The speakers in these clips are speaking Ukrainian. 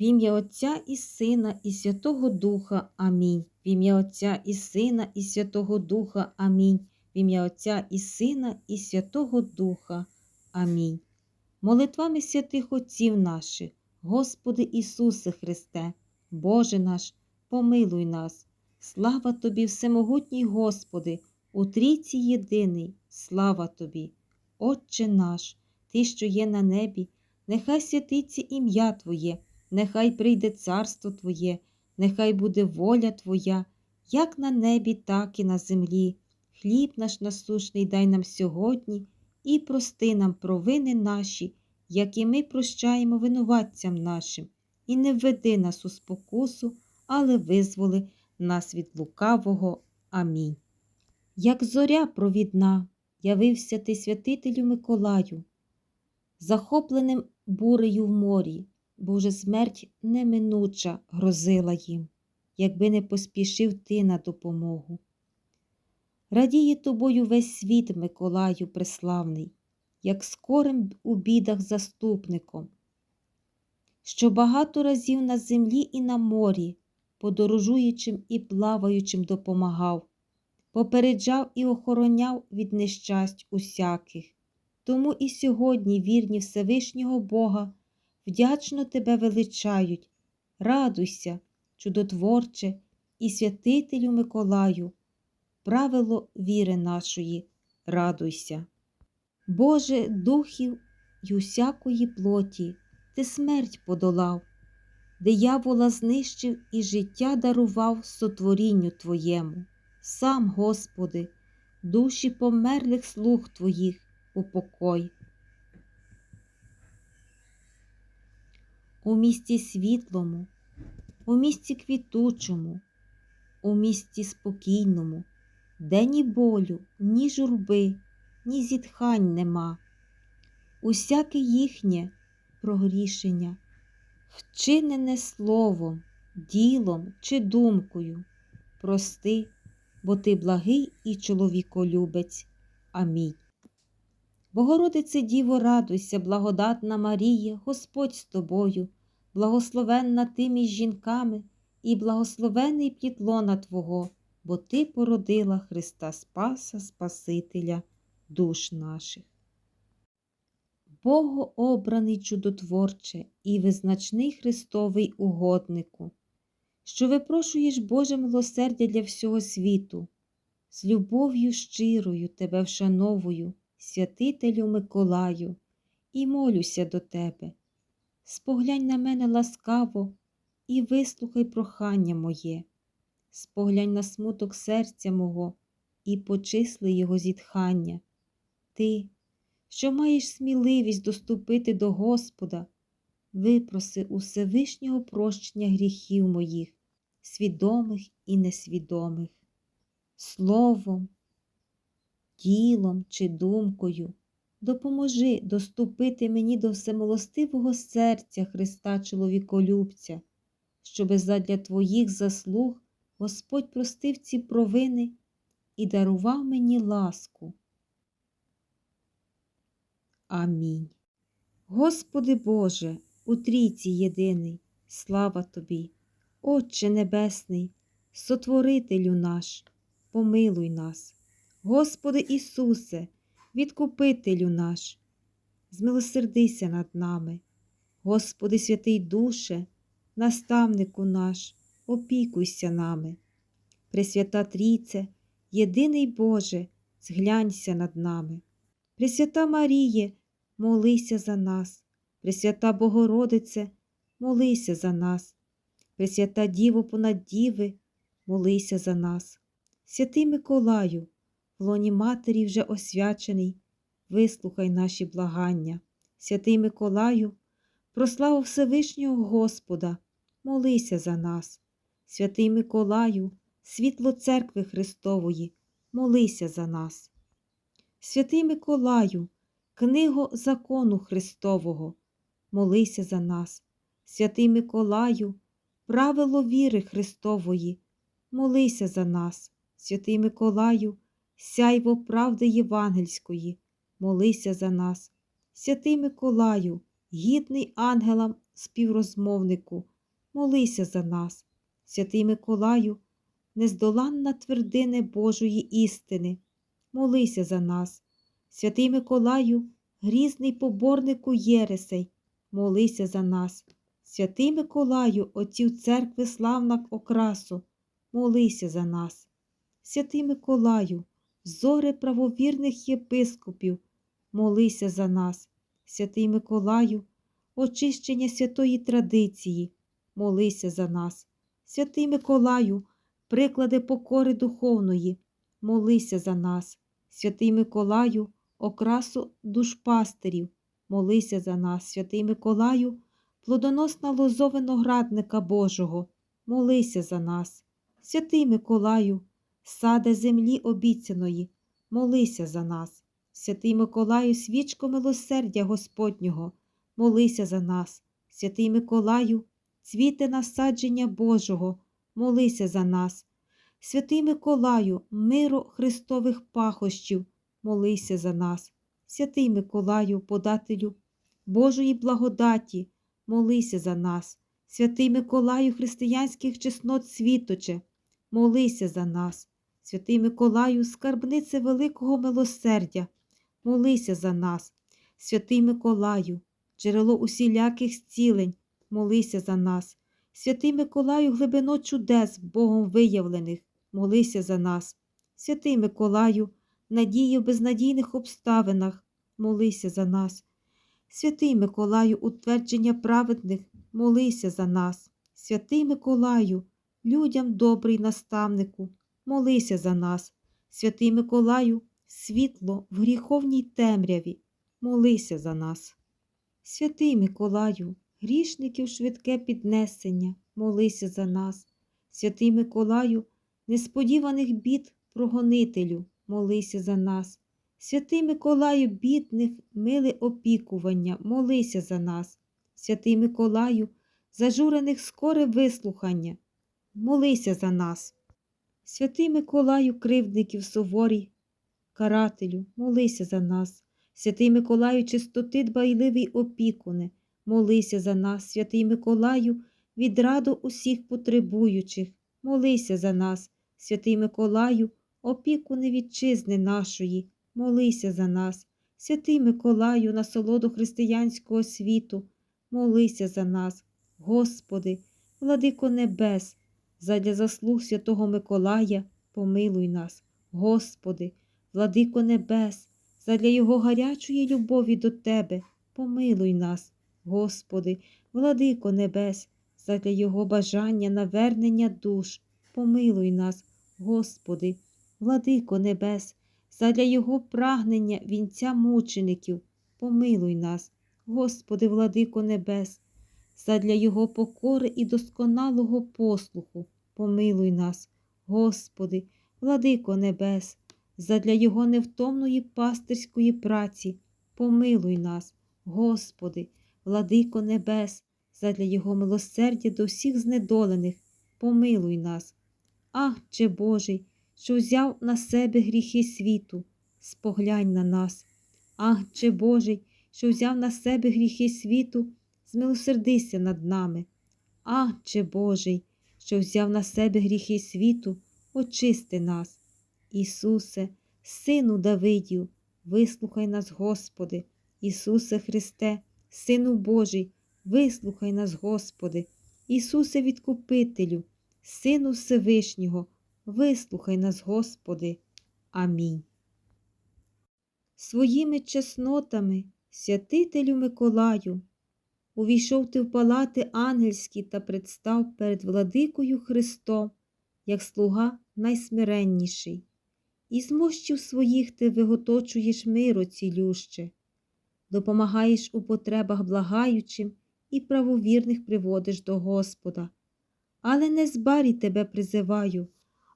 В ім'я Отця і Сина, і Святого Духа. Амінь. В ім'я Отця і Сина, і Святого Духа. Амінь. В ім'я Отця і Сина, і Святого Духа. Амінь. Молитвами святих Отців наших, Господи Ісусе Христе, Боже наш, помилуй нас. Слава Тобі, Всемогутній Господи, у Трійці єдиний, слава Тобі, Отче наш, Ти, що є на небі, нехай святиться ім'я Твоє, нехай прийде царство Твоє, нехай буде воля Твоя, як на небі, так і на землі. Хліб наш насушний дай нам сьогодні і прости нам провини наші, як і ми прощаємо винуватцям нашим, і не введи нас у спокусу, але визволи нас від лукавого. Амінь. Як зоря провідна, явився ти святителю Миколаю, захопленим бурею в морі, бо вже смерть неминуча грозила їм, якби не поспішив ти на допомогу. Радіє тобою весь світ, Миколаю преславний, як скорим у бідах заступником, що багато разів на землі і на морі, подорожуючим і плаваючим допомагав, попереджав і охороняв від нещасть усяких. Тому і сьогодні вірні Всевишнього Бога вдячно тебе величають. Радуйся, чудотворче і святителю Миколаю, правило віри нашої, радуйся. Боже духів й усякої плоті, ти смерть подолав, диявола знищив і життя дарував сотворінню Твоєму. Сам, Господи, душі померлих слуг Твоїх упокой. У місті світлому, у місті квітучому, у місті спокійному, де ні болю, ні журби, ні зітхань нема. Усяке їхнє прогрішення, вчинене словом, ділом чи думкою, прости, бо ти благий і чоловіколюбець. Амінь. Богородице Діво, радуйся, благодатна Марія, Господь з тобою, благословенна ти між жінками, і благословений плід лона Твого, бо Ти породила Христа Спаса, Спасителя душ наших. Богообраний чудотворче і визначний Христовий угоднику, що випрошуєш Боже милосердя для всього світу, з любов'ю щирою тебе вшановую святителю Миколаю, і молюся до тебе. Споглянь на мене ласкаво і вислухай прохання моє, споглянь на смуток серця мого і почисли його зітхання. Ти, що маєш сміливість доступити до Господа, випроси у Всевишнього прощення гріхів моїх, свідомих і несвідомих, словом, ділом чи думкою. Допоможи доступити мені до всемилостивого серця Христа чоловіколюбця, щоби задля Твоїх заслуг Господь простив ці провини і дарував мені ласку. Амінь. Господи Боже, у трійці єдиний, слава Тобі, Отче Небесний, Сотворителю наш, помилуй нас. Господи Ісусе, відкупителю наш, змилосердися над нами, Господи святий Душе, наставнику наш, опікуйся нами. Пресвята Трійце, єдиний Боже, зглянься над нами. Пресвята Маріє, молися за нас, Пресвята Богородице, молися за нас, Пресвята Діво понад діви, молися за нас, святий Миколаю в лоні Матері вже освячений, вислухай наші благання. Святий Миколаю, прославу Всевишнього Господа, молися за нас. Святий Миколаю, світло церкви Христової, молися за нас. Святий Миколаю, книго закону Христового, молися за нас. Святий Миколаю, правило віри Христової, молися за нас. Святий Миколаю, сяйво правди євангельської, молися за нас, святий Миколаю, гідний ангелам співрозмовнику, молися за нас, святий Миколаю, нездоланна твердине Божої істини, молися за нас, святий Миколаю, грізний поборнику Єресей, молися за нас, святий Миколаю, отців церкви славна окрасу, молися за нас, святий Миколаю, зоре правовірних єпископів, молися за нас, святий Миколаю, очищення святої традиції, молися за нас, святий Миколаю, приклади покори духовної, молися за нас, святий Миколаю, окрасу душпастерів, молися за нас, святий Миколаю, плодоносна лозо виноградника Божого, молися за нас, святий Миколаю, саде землі обіцяної, молися за нас, святий Миколаю, свічко милосердя Господнього, молися за нас, святий Миколаю, цвіте насадження Божого, молися за нас, святий Миколаю, миру Христових пахощів, молися за нас, святий Миколаю, подателю Божої благодаті, молися за нас, святий Миколаю, християнських чеснот світоче, молися за нас, святий Миколаю, скарбнице великого милосердя, молися за нас, святий Миколаю, джерело усіляких зцілень, молися за нас, святий Миколаю, глибино чудес Богом виявлених, молися за нас, святий Миколаю, надії в безнадійних обставинах, молися за нас. Святий Миколаю, утвердження праведних, молися за нас. Святий Миколаю, людям добрий наставнику, молися за нас. Святий Миколаю, світло в гріховній темряві, молися за нас. Святий Миколаю, грішників швидке піднесення, молися за нас. Святий Миколаю, несподіваних бід прогонителю, молися за нас. Святий Миколаю, бідних, миле опікування, молися за нас. Святий Миколаю, зажурених скоре вислухання, молися за нас. Святий Миколаю, кривдників суворій, карателю, молися за нас. Святий Миколаю, чистоти дбайливий опікуне, молися за нас, святий Миколаю, відраду усіх потребуючих, молися за нас, святий Миколаю, опікуне вітчизни нашої, молися за нас, святий Миколаю, насолоду християнського світу, молися за нас, Господи, владико небес, задля заслуг святого Миколая, помилуй нас, Господи, владико небес, задля Його гарячої любові до Тебе, помилуй нас, Господи, владико небес, задля Його бажання навернення душ, помилуй нас, Господи, владико небес, задля Його прагнення вінця мучеників, помилуй нас, Господи, владико небес, задля Його покори і досконалого послуху, помилуй нас, Господи, владико небес, задля Його невтомної пастирської праці, помилуй нас, Господи, владико небес, задля Його милосердя до всіх знедолених, помилуй нас. Ах, че Божий, що взяв на себе гріхи світу, споглянь на нас. Ах, че Божий, що взяв на себе гріхи світу, змилосердися над нами. Ах, че Божий, що взяв на себе гріхи світу, очисти нас. Ісусе, Сину Давидів, вислухай нас, Господи, Ісусе Христе, Сину Божий, вислухай нас, Господи, Ісусе Відкупителю, Сину Всевишнього, вислухай нас, Господи. Амінь. Своїми чеснотами, святителю Миколаю, увійшов ти в палати ангельські та представ перед владикою Христом, як слуга найсмиренніший, і змощів своїх ти виготочуєш миру цілюще, допомагаєш у потребах благаючим і правовірних приводиш до Господа. Але не з барі тебе призиваю,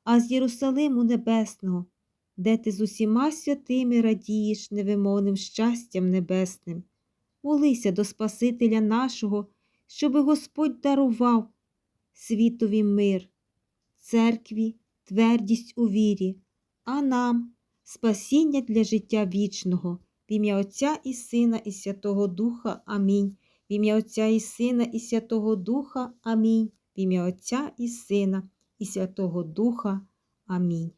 а з Єрусалиму Небесного, де ти з усіма святими радієш невимовним щастям небесним. Молися до Спасителя нашого, щоби Господь дарував світові мир, церкві твердість у вірі, а нам спасіння для життя вічного, в ім'я Отця і Сина, і Святого Духа. Амінь. В ім'я Отця і Сина, і Святого Духа. Амінь. В ім'я Отця і Сина, і Святого Духа. Амінь.